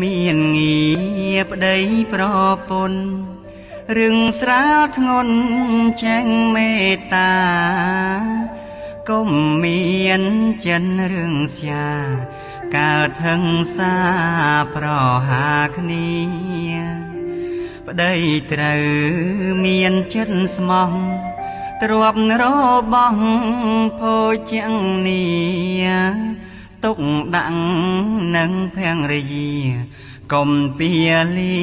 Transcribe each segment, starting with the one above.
មានងារប្តីប្រពន្ធរឿងស្រាលធ្ងន់ចាញ់មេត្តាកុំមានចិនរឿងស្យាកើតហឹងសាប្រហាគ្នាប្តីត្រូវមានចិត្តស្មោះទ្របរបស់ភោជនី ទុកដាក់នឹងភរិយាកុំពៀលា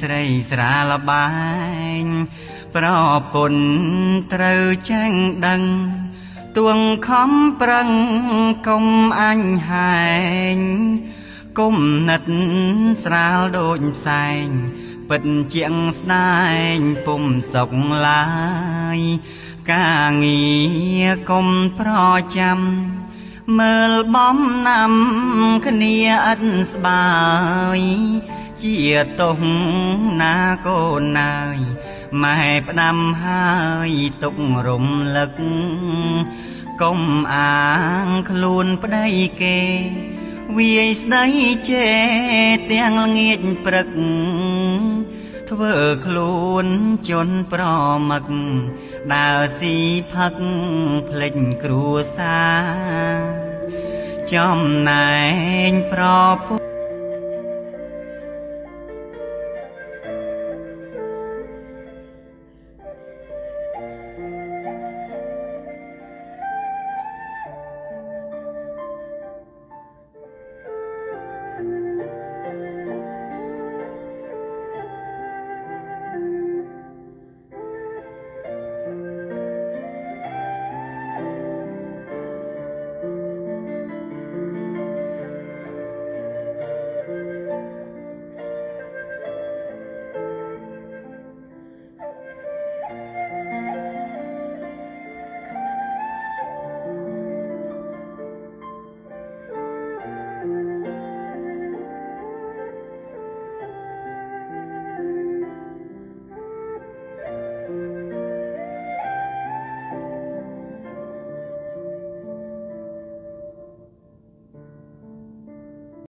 ស្រីស្រាលបែងប្រពន្ធត្រូវចាញ់ដឹងទួងខំប្រឹងកុំអញហែងគុំណិតស្រាលដូចផ្សែងពិតជាងស្ដែងពុំសុកឡើយការងារកុំប្រចាំ មើលបំណាំគ្នាឥតស្បើយជាតុងណាកូនណាយម៉ែផ្ដាំហើយទុករំលឹកកុំអាងខ្លួនប្តីគេវាយស្ដីជេរទាំងល្ងាចព្រឹក ធ្វើខ្លួនជន់ប្រមឹកដើរស៊ីផឹកភ្លេចគ្រួសារចំណែងប្រពន្ធ